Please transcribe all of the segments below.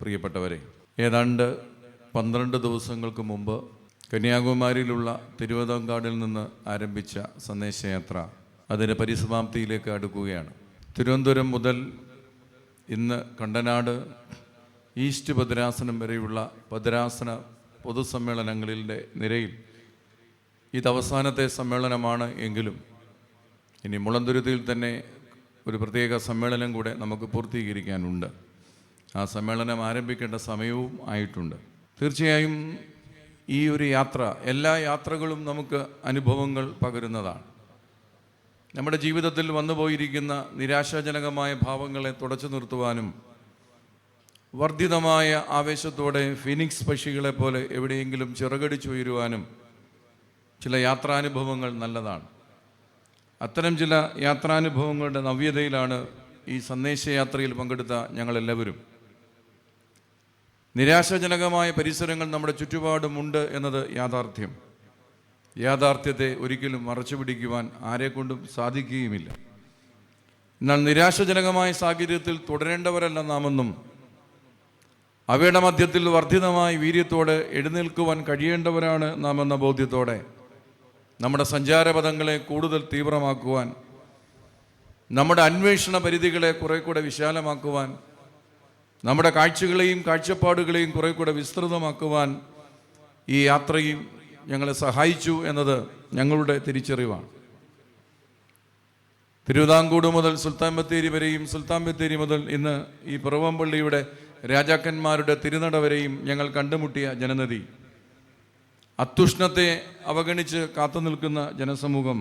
പ്രിയപ്പെട്ടവരെ ഏതാണ്ട് പന്ത്രണ്ട് ദിവസങ്ങൾക്ക് മുമ്പ് കന്യാകുമാരിയിലുള്ള തിരുവിതാംകാടിൽ നിന്ന് ആരംഭിച്ച സന്ദേശയാത്ര അതിന്റെ പരിസമാപ്തിയിലേക്ക് അടുക്കുകയാണ്. തിരുവനന്തപുരം മുതൽ ഇന്ന് കണ്ടനാട് ഈസ്റ്റ് ഭദ്രാസനം വരെയുള്ള ഭദ്രാസന പൊതുസമ്മേളനങ്ങളിലെ നിരയിൽ ഇതവസാനത്തെ സമ്മേളനമാണ് എങ്കിലും ഇനി മുളന്തുരുത്തിയിൽ തന്നെ ഒരു പ്രത്യേക സമ്മേളനം കൂടെ നമുക്ക് പൂർത്തീകരിക്കാനുണ്ട്. ആ സമ്മേളനം ആരംഭിക്കേണ്ട സമയവും ആയിട്ടുണ്ട്. തീർച്ചയായും ഈ ഒരു യാത്ര എല്ലാ യാത്രകളും നമുക്ക് അനുഭവങ്ങൾ പകരുന്നതാണ്. നമ്മുടെ ജീവിതത്തിൽ വന്നുപോയിരിക്കുന്ന നിരാശാജനകമായ ഭാവങ്ങളെ തുടച്ചു നിർത്തുവാനും വർദ്ധിതമായ ആവേശത്തോടെ ഫിനിക്സ് പക്ഷികളെ പോലെ എവിടെയെങ്കിലും ചിറകടിച്ചു ഉയരുവാനും ചില യാത്രാനുഭവങ്ങൾ നല്ലതാണ്. അത്തരം ചില യാത്രാനുഭവങ്ങളുടെ നവ്യതയിലാണ് ഈ സന്ദേശയാത്രയിൽ പങ്കെടുത്ത ഞങ്ങളെല്ലാവരും. നിരാശാജനകമായ പരിസരങ്ങൾ നമ്മുടെ ചുറ്റുപാടുമുണ്ട് എന്നത് യാഥാർത്ഥ്യം. യാഥാർത്ഥ്യത്തെ ഒരിക്കലും മറച്ചു പിടിക്കുവാൻ ആരെക്കൊണ്ടും സാധിക്കുകയുമില്ല. എന്നാൽ നിരാശാജനകമായ സാഹചര്യത്തിൽ തുടരേണ്ടവരല്ല നാമെന്നും അവയുടെ മധ്യത്തിൽ വർദ്ധിതമായ വീര്യത്തോടെ എഴുന്നേൽക്കുവാൻ കഴിയേണ്ടവരാണ് നാം എന്ന ബോധ്യത്തോടെ നമ്മുടെ സഞ്ചാരപഥങ്ങളെ കൂടുതൽ തീവ്രമാക്കുവാൻ നമ്മുടെ അന്വേഷണ പരിധികളെ കുറെ കൂടെ വിശാലമാക്കുവാൻ നമ്മുടെ കാഴ്ചകളെയും കാഴ്ചപ്പാടുകളെയും കുറെ കൂടെ വിസ്തൃതമാക്കുവാൻ ഈ യാത്രയും ഞങ്ങളെ സഹായിച്ചു എന്നത് ഞങ്ങളുടെ തിരിച്ചറിവാണ്. തിരുവിതാംകൂട് മുതൽ സുൽത്താൻ ബത്തേരി വരെയും സുൽത്താൻ ബത്തേരി മുതൽ ഇന്ന് ഈ പിറവംപള്ളിയുടെ രാജാക്കന്മാരുടെ തിരുനട വരെയും ഞങ്ങൾ കണ്ടുമുട്ടിയ ജനനദി. അത്യുഷ്ണത്തെ അവഗണിച്ച് കാത്തു നിൽക്കുന്ന ജനസമൂഹം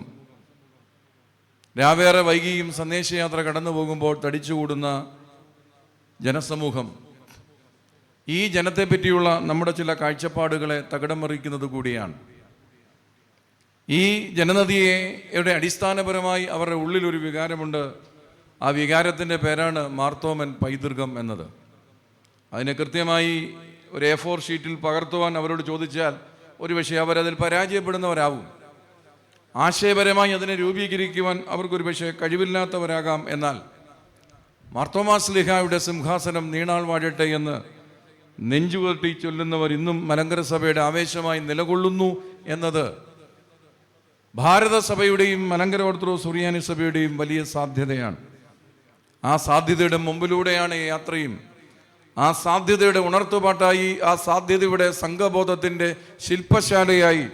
രാവേറെ വൈകിയും സന്ദേശയാത്ര കടന്നു പോകുമ്പോൾ തടിച്ചുകൂടുന്ന ജനസമൂഹം. ഈ ജനത്തെ പറ്റിയുള്ള നമ്മുടെ ചില കാഴ്ചപ്പാടുകളെ തകിടം മറിക്കുന്നത് കൂടിയാണ്. ഈ ജനനദിയെ യുടെ അടിസ്ഥാനപരമായി അവരുടെ ഉള്ളിൽ ഒരു വികാരമുണ്ട്. ആ വികാരത്തിന്റെ പേരാണ് മാർത്തോമൻ പൈതൃകം എന്നത്. അതിനെ കൃത്യമായി ഒരു എ ഫോർ ഷീറ്റിൽ പകർത്തുവാൻ അവരോട് ചോദിച്ചാൽ ഒരുപക്ഷെ അവരതിൽ പരാജയപ്പെടുന്നവരാവും. ആശയപരമായി അതിനെ രൂപീകരിക്കുവാൻ അവർക്കൊരു പക്ഷേ കഴിവില്ലാത്തവരാകാം എന്നാൽ മാർത്തോമാസ് ലിഹായുടെ സിംഹാസനം നീണാൾ വാഴട്ടെ എന്ന് നെഞ്ചുകൊട്ടി ചൊല്ലുന്നവർ ഇന്നും മലങ്കര സഭയുടെ ആവേശമായി നിലകൊള്ളുന്നു എന്നത് ഭാരതസഭയുടെയും മലങ്കര ഓർത്തഡോക്സ് സുറിയാനി സഭയുടെയും വലിയ സാധ്യതയാണ്. ആ സാധ്യതയുടെ മുമ്പിലൂടെയാണ് യാത്രയും. ആ സാധ്യതയുടെ ഉണർത്തുപാട്ടായി ആ സാധ്യതയുടെ സംഘബോധത്തിന്റെ ശില്പശാലയായി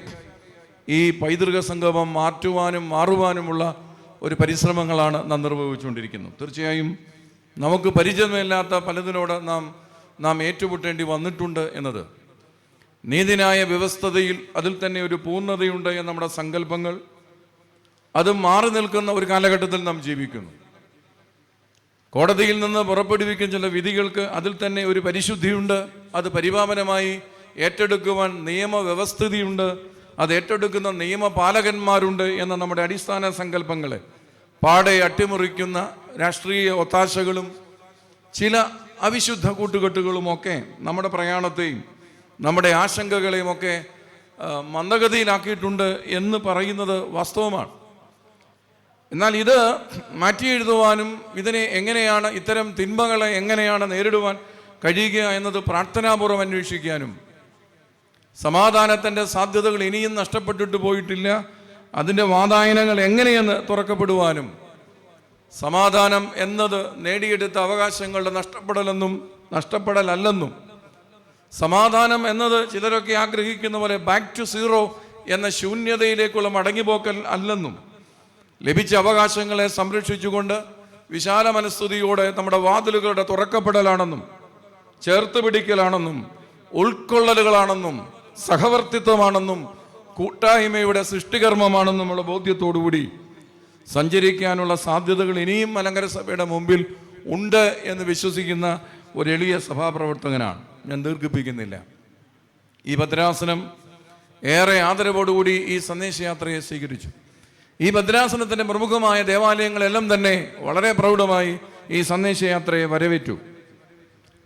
ഈ പൈതൃക സംഗമം മാറ്റുവാനും മാറുവാനുമുള്ള ഒരു പരിശ്രമങ്ങളാണ് നാം നിർവഹിച്ചുകൊണ്ടിരിക്കുന്നത്. തീർച്ചയായും നമുക്ക് പരിചയമില്ലാത്ത പലതിനോട് നാം നാം ഏറ്റുമുട്ടേണ്ടി വന്നിട്ടുണ്ട് എന്നത്. നീതിന്യായ വ്യവസ്ഥതയിൽ അതിൽ തന്നെ ഒരു പൂർണതയുണ്ട് എന്ന നമ്മുടെ സങ്കല്പങ്ങൾ അത് മാറി നിൽക്കുന്ന ഒരു കാലഘട്ടത്തിൽ നാം ജീവിക്കുന്നു. കോടതിയിൽ നിന്ന് പുറപ്പെടുവിക്കുന്ന ചില വിധികൾക്ക് അതിൽ തന്നെ ഒരു പരിശുദ്ധിയുണ്ട് അത് പരിപാവനമായി ഏറ്റെടുക്കുവാൻ നിയമവ്യവസ്ഥതയുണ്ട് അത് ഏറ്റെടുക്കുന്ന നിയമപാലകന്മാരുണ്ട് എന്ന നമ്മുടെ അടിസ്ഥാന സങ്കല്പങ്ങളെ പാടെ അട്ടിമുറിക്കുന്ന രാഷ്ട്രീയ ഒത്താശകളും ചില അവിശുദ്ധ കൂട്ടുകെട്ടുകളുമൊക്കെ നമ്മുടെ പ്രയാണത്തെയും നമ്മുടെ ആശങ്കകളെയും ഒക്കെ മന്ദഗതിയിലാക്കിയിട്ടുണ്ട് എന്ന് പറയുന്നത് വാസ്തവമാണ്. എന്നാൽ ഇത് മാറ്റി എഴുതുവാനും ഇതിനെ എങ്ങനെയാണ് ഇത്തരം തിന്മകളെ എങ്ങനെയാണ് നേരിടുവാൻ കഴിയുക എന്നത് പ്രാർത്ഥനാപൂർവം അന്വേഷിക്കാനും സമാധാനത്തിന്റെ സാധ്യതകൾ ഇനിയും നഷ്ടപ്പെട്ടിട്ട് പോയിട്ടില്ല അതിന്റെ വാതായനങ്ങൾ എങ്ങനെയെന്ന് തുറക്കപ്പെടുവാനും സമാധാനം എന്നത് നേടിയെടുത്ത അവകാശങ്ങളുടെ നഷ്ടപ്പെടലെന്നും നഷ്ടപ്പെടലല്ലെന്നും. സമാധാനം എന്നത് ചിലരൊക്കെ ആഗ്രഹിക്കുന്ന പോലെ ബാക്ക് ടു സീറോ എന്ന ശൂന്യതയിലേക്കുള്ള മടങ്ങിപ്പോക്കൽ അല്ലെന്നും. ലഭിച്ച അവകാശങ്ങളെ സംരക്ഷിച്ചുകൊണ്ട് വിശാല മനസ്തുതിയോടെ നമ്മുടെ വാതിലുകളുടെ തുറക്കപ്പെടലാണെന്നും ചേർത്ത് പിടിക്കലാണെന്നും ഉൾക്കൊള്ളലുകളാണെന്നും സഹവർത്തിത്വമാണെന്നും കൂട്ടായ്മയുടെ സൃഷ്ടികർമ്മമാണെന്നുമുള്ള ബോധ്യത്തോടുകൂടി സഞ്ചരിക്കാനുള്ള സാധ്യതകൾ ഇനിയും മലങ്കര സഭയുടെ മുമ്പിൽ ഉണ്ട് എന്ന് വിശ്വസിക്കുന്ന ഒരു എളിയ സഭാപ്രവർത്തകനാണ്. ഞാൻ ദീർഘിപ്പിക്കുന്നില്ല. ഈ ഭദ്രാസനം ഏറെ ആദരവോടുകൂടി ഈ സന്ദേശയാത്രയെ സ്വീകരിച്ചു. ഈ ഭദ്രാസനത്തിന്റെ പ്രമുഖമായ ദേവാലയങ്ങളെല്ലാം തന്നെ വളരെ പ്രൗഢമായി ഈ സന്ദേശയാത്രയെ വരവേറ്റു.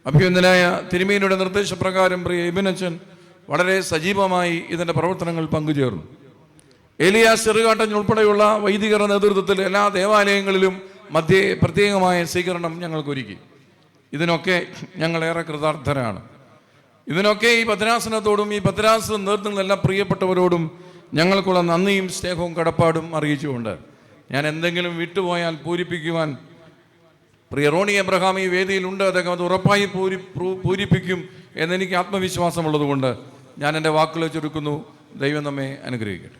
അഭ്യുന്നനായ തിരുമേനിയുടെ നിർദ്ദേശപ്രകാരം പ്രിയ ഇബിനച്ചൻ വളരെ സജീവമായി ഇതിന്റെ പ്രവർത്തനങ്ങൾ പങ്കുചേർന്നു. എലിയ ചെറുകാട്ടൻ ഉൾപ്പെടെയുള്ള വൈദികരുടെ നേതൃത്വത്തിൽ എല്ലാ ദേവാലയങ്ങളിലും മധ്യേ പ്രത്യേകമായ സ്വീകരണം ഞങ്ങൾക്ക് ഒരുക്കി ഇതിനൊക്കെ ഏറെ കൃതാർത്ഥരാണ്. ഇതിനൊക്കെ ഈ ഭദ്രാസനത്തോടും ഈ ഭദ്രാസന നേതൃത്വങ്ങളെല്ലാം പ്രിയപ്പെട്ടവരോടും ഞങ്ങൾക്കുള്ള നന്ദിയും സ്നേഹവും കടപ്പാടും അറിയിച്ചുകൊണ്ട് ഞാൻ എന്തെങ്കിലും വിട്ടുപോയാൽ പൂരിപ്പിക്കുവാൻ പ്രിയ റോണി എബ്രഹാം ഈ വേദിയിലുണ്ട്. അദ്ദേഹം അത് ഉറപ്പായി പ്രൂ- പൂരിപ്പിക്കും എന്നെനിക്ക് ആത്മവിശ്വാസമുള്ളതുകൊണ്ട് ഞാൻ എന്റെ വാക്കുകൾ ചുരുക്കുന്നു. ദൈവം നമ്മെ അനുഗ്രഹിക്കട്ടെ.